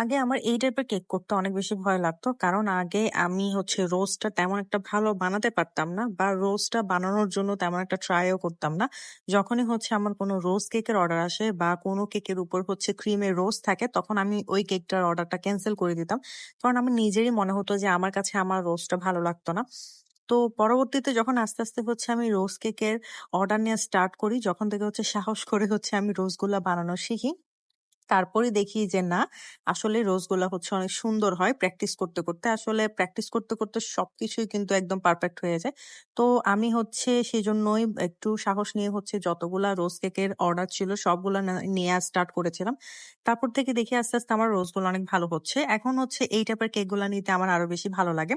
আগে আমার এই টাইপের কেক করতে অনেক বেশি ভয় লাগতো। কারণ আগে আমি হচ্ছে রোস্টটা তেমন একটা ভালো বানাতে পারতাম না বা রোস্টটা বানানোর জন্য তেমন একটা ট্রাইও করতাম না। যখনই হচ্ছে আমার কোনো রোজ কেকের অর্ডার আসে বা কোনো কেকের উপর হচ্ছে ক্রিমের রোজ থাকে তখন আমি ওই কেকটার অর্ডারটা ক্যান্সেল করে দিতাম। কারণ আমার নিজেরই মনে হতো যে আমার কাছে আমার রোস্টটা ভালো লাগতো না। তো পরবর্তীতে যখন আস্তে, আস্তে হচ্ছে আমি রোজ কেকের অর্ডার নেওয়া স্টার্ট করি, যখন থেকে হচ্ছে সাহস করে হচ্ছে আমি রোজগুলা বানানো শিখি। তারপরে দেখি যে না আসলে রোজগুলা হচ্ছে অনেক সুন্দর হয় প্র্যাকটিস করতে, করতে। আসলে প্র্যাকটিস করতে, করতে সবকিছুই কিন্তু একদম পারফেক্ট হয়ে যায়। তো আমি হচ্ছে সেজন্যই একটু সাহস নিয়ে হচ্ছে যতগুলা রোজ কেকের অর্ডার ছিল সবগুলা নেয়া স্টার্ট করেছিলাম। তারপর থেকে দেখি আস্তে, আস্তে আমার রোজগুলো অনেক ভালো হচ্ছে। এখন হচ্ছে এই টাইপের কেকগুলা নিতে আমার আরও বেশি ভালো লাগে।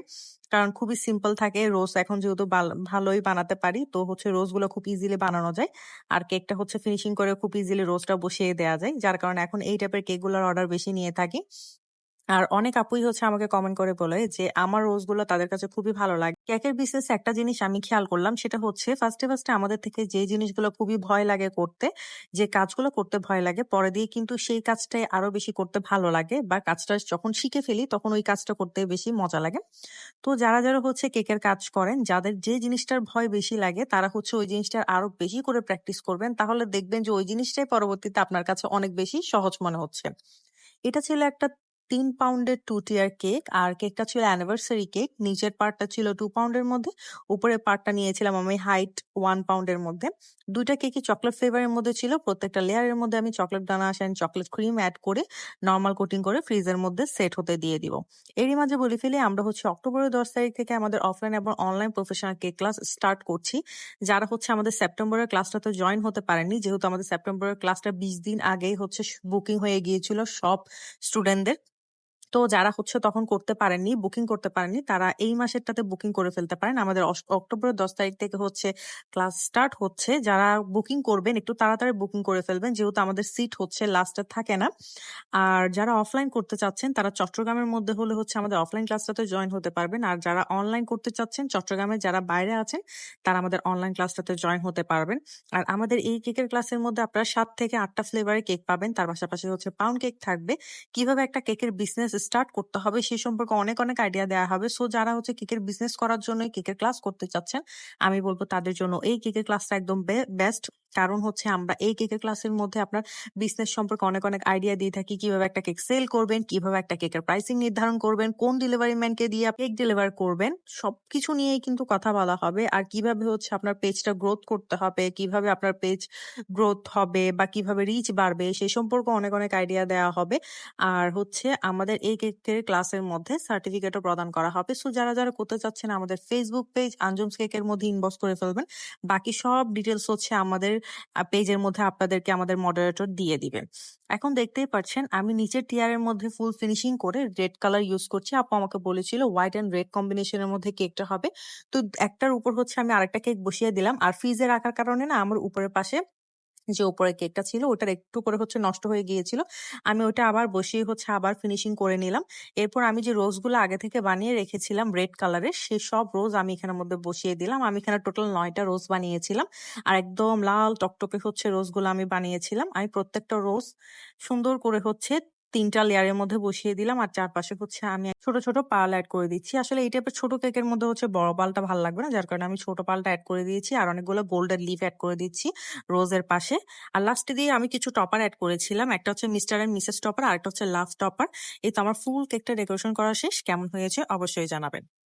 কারণ খুবই সিম্পল থাকে। রোজ এখন যেহেতু ভালোই বানাতে পারি তো হচ্ছে রোজগুলো খুব ইজিলি বানানো যায়। আর কেকটা হচ্ছে ফিনিশিং করে খুব ইজিলি রোজটা বসিয়ে দেওয়া যায়। যার কারণে এখন এই টাইপের কেকগুলার অর্ডার বেশি নিয়ে থাকি। আর অনেক আপুই হচ্ছে আমাকে কমেন্ট করে বলে যে আমার রোজগুলো তাদের কাছে খুবই ভালো লাগে। কেকের বিজনেসে একটা জিনিস আমি খেয়াল করলাম সেটা হচ্ছে ফার্স্টে, ফার্স্টে আমাদের থেকে যে জিনিসগুলো খুবই ভয় লাগে করতে, যে কাজগুলো করতে ভয় লাগে পরে দিয়ে কিন্তু সেই কাজটাই আরও বেশি করতে ভালো লাগে বা কাজটা যখন শিখে ফেলি তখন ওই কাজটা করতে বেশি মজা লাগে। তো যারা, যারা হচ্ছে কেকের কাজ করেন যাদের যে জিনিসটার ভয় বেশি লাগে তারা হচ্ছে ওই জিনিসটার আরও বেশি করে প্র্যাকটিস করবেন। তাহলে দেখবেন যে ওই জিনিসটাই পরবর্তীতে আপনার কাছে অনেক বেশি সহজ মনে হচ্ছে। এটা ছিল একটা ৩ পাউন্ডের টু টিয়ার কেক। আর কেকটা ছিল অ্যানিভার্সারি কেক। নিচের পার্টটা ছিল টু পাউন্ডের মধ্যে। উপরের পার্টটা নিয়েছিলাম আমি হাইট ওয়ান পাউন্ডের মধ্যে। ২ টা কেকই চকোলেট ফ্লেভারের মধ্যে ছিল। প্রত্যেকটা লেয়ারের মধ্যে আমি chocolate ganache and chocolate cream add করে নর্মাল কোটিং করে ফ্রিজের মধ্যে সেট হতে দিয়ে দিব। এরই মাঝে বলে ফেলি, আমরা হচ্ছে অক্টোবরের ১০ তারিখ থেকে আমাদের অফলাইন এবং online professional cake class start করছি। যারা হচ্ছে আমাদের সেপ্টেম্বরের ক্লাসটাতে জয়েন হতে পারেননি, যেহেতু আমাদের সেপ্টেম্বরের ক্লাসটা ২০ দিন আগেই হচ্ছে বুকিং হয়ে গিয়েছিল সব স্টুডেন্টদের। তো যারা হচ্ছে তখন করতে পারেননি, বুকিং করতে পারেননি তারা এই মাসেরটাতে বুকিং করে ফেলতে পারেন। আমাদের অক্টোবরের ১০ তারিখ থেকে হচ্ছে ক্লাস স্টার্ট হচ্ছে। যারা বুকিং করবেন একটু তাড়াতাড়ি বুকিং করে ফেলবেন যেহেতু আমাদের সিট হচ্ছে লাস্টে থাকে না। আর যারা অফলাইন করতে চাচ্ছেন তারা চট্টগ্রামের মধ্যে হলে হচ্ছে আমাদের অফলাইন ক্লাসটাতে জয়েন হতে পারবেন। আর যারা অনলাইন করতে চাচ্ছেন চট্টগ্রামে যারা বাইরে আছেন তারা আমাদের অনলাইন ক্লাসটাতে জয়েন হতে পারবেন। আর আমাদের এই কেকের ক্লাসের মধ্যে আপনারা সাত থেকে ৮ টা ফ্লেভারের কেক পাবেন। তার পাশাপাশি হচ্ছে পাউন্ড কেক থাকবে। কীভাবে একটা কেকের বিজনেস স্টার্ট করতে হবে সে সম্পর্কে অনেক, অনেক আইডিয়া দেওয়া হবে। সো যারা হচ্ছে কেকের বিজনেস করার জন্য কেকের ক্লাস করতে চাচ্ছেন আমি বলব তাদের জন্য এই কেকের ক্লাসটা একদম বেস্ট। কারণ হচ্ছে আমরা এই কেকের ক্লাসের মধ্যে আপনার বিজনেস সম্পর্কে অনেক, অনেক আইডিয়া দিয়ে থাকি। কীভাবে একটা কেক সেল করবেন, কীভাবে একটা কেকের প্রাইসিং নির্ধারণ করবেন, কোন ডেলিভারি ম্যানকে দিয়ে কেক ডেলিভার করবেন। সবকিছু নিয়েই কিন্তু কথা বলা হবে। আর কীভাবে হচ্ছে আপনার পেজটা গ্রোথ করতে হবে, কীভাবে আপনার পেজ গ্রোথ হবে বা কীভাবে রিচ বাড়বে সে সম্পর্কে অনেক, অনেক আইডিয়া দেওয়া হবে। আর হচ্ছে আমাদের এই কেকের ক্লাসের মধ্যে সার্টিফিকেটও প্রদান করা হবে। সো যারা, যারা করতে চাচ্ছেন আমাদের ফেসবুক পেজ আঞ্জুমস কেকের মধ্যে ইনবক্স করে ফেলবেন। বাকি সব ডিটেলস হচ্ছে আমাদের পেজের মধ্যে আপনাদেরকে আমাদের মডারেটর দিয়ে দিবে। এখন দেখতেই পাচ্ছেন, আমি নিচের টিয়ারের মধ্যে ফুল ফিনিশিং করে রেড কালার ইউজ করছি। আপু আমাকে বলেছিল হোয়াইট অ্যান্ড রেড কম্বিনেশনের মধ্যে কেকটা হবে। তো একটার উপর হচ্ছে আমি আরেকটা কেক বসিয়ে দিলাম। আর ফ্রিজে রাখার কারণে না আমার উপরের পাশে যে ওপরে কেকটা ছিল ওটার একটু করে হচ্ছে নষ্ট হয়ে গিয়েছিল। আমি ওটা আবার বসিয়ে হচ্ছে আবার ফিনিশিং করে নিলাম। এরপর আমি যে রোজগুলো আগে থেকে বানিয়ে রেখেছিলাম রেড কালারের সে সব রোজ আমি এখানের মধ্যে বসিয়ে দিলাম। আমি এখানে টোটাল নয়টা রোজ বানিয়েছিলাম। আর একদম লাল টকটকে হচ্ছে রোজগুলো আমি বানিয়েছিলাম। আমি প্রত্যেকটা রোজ সুন্দর করে হচ্ছে ৩ টা লেয়ারের মধ্যে বসিয়ে দিলাম। আর চারপাশে হচ্ছে আমি ছোট, ছোট পাল অ্যাড করে দিচ্ছি। আসলে এই টাইপের ছোট কেকের মধ্যে হচ্ছে বড় পালটা ভালো লাগবে না। যার কারণে আমি ছোট পালটা অ্যাড করে দিয়েছি। আর অনেকগুলো গোল্ডের লিফ অ্যাড করে দিচ্ছি রোজের পাশে। আর লাস্টে দিয়ে আমি কিছু টপার অ্যাড করেছিলাম। একটা হচ্ছে মিস্টার অ্যান্ড মিসেস টপার আর একটা হচ্ছে লাভ টপার। এই তো আমার ফুল কেকটা ডেকোরেশন করা শেষ। কেমন হয়েছে অবশ্যই জানাবেন।